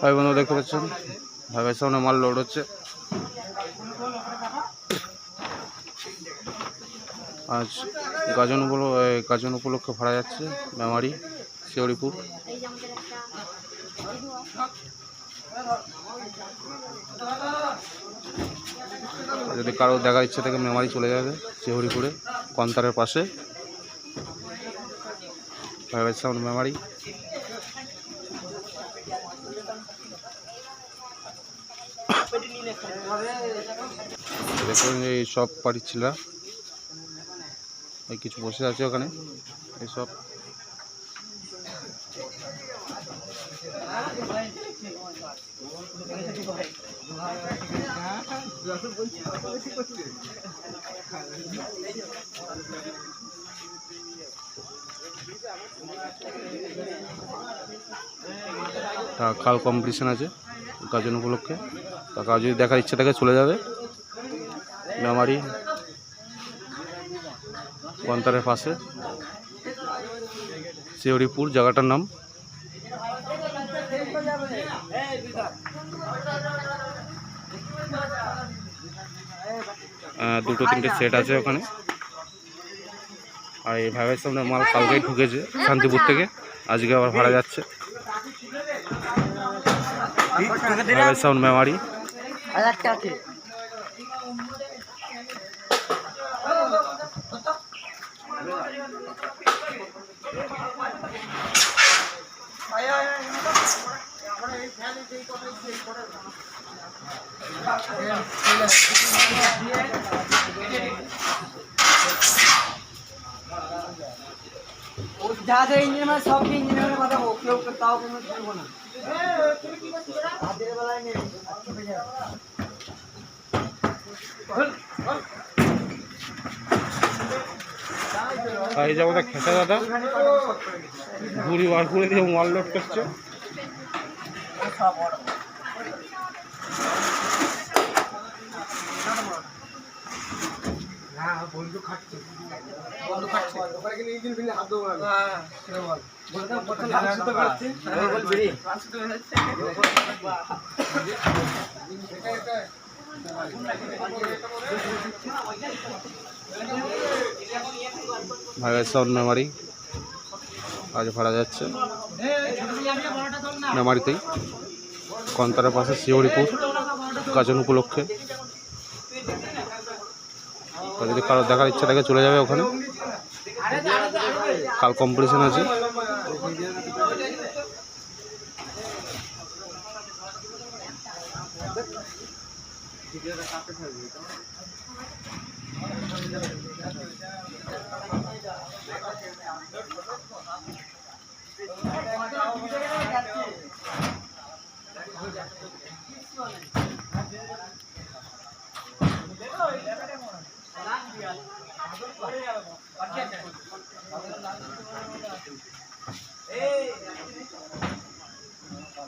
ভাই বন্ধু, দেখতে পাচ্ছেন? ভাইয়ের সামনে মাল লোড হচ্ছে। আজ গাজন উপল গাজন উপলক্ষে ভাড়া যাচ্ছে, মেমারি। একটা যদি কারও দেখার ইচ্ছে থাকে মেমারি চলে যাবে শিউরিপুরে কন্তারের পাশে। সামনে মেমারি দেখুন এই সব বাড়ির ছেলেরা। কিছু বসে আছে ওখানে। এইসব তা কাল কম্পিটিশন আছে গাজন উপলক্ষে? কাল যদি দেখার ইচ্ছা থাকে চলে যাবে। মেমারি কন্তারের পাশে। শিউরিপুর জায়গাটার নাম। দুটো, তিনটে সেট আছে ওখানে। আর এই ভাইয়ের সামনে মাল কালকেই ঢুকেছে শান্তিপুর থেকে, আজকে আবার ভাড়া যাচ্ছে। ভাইয়ের সাউন্ড মেমারি। যা যা ইঞ্জিন মানে সব ইঞ্জিন মানে বাঁধাবো কেউ কেউ তাও কোনো শুনব না। রাতের বেলায় নেই এই যে আমাদের খেসা দাদা ঘুড়ি বার করে দিয়ে মাল লোড করছে। বন্ধু না আজ ভাড়া যাচ্ছে। মেমারিতেই। কন্তারের পাশে শিউরিপুর গাজন উপলক্ষে। যদি কারও দেখার ইচ্ছা থাকে চলে যাবে ওখানে। কাল কম্পিটিশন আছে।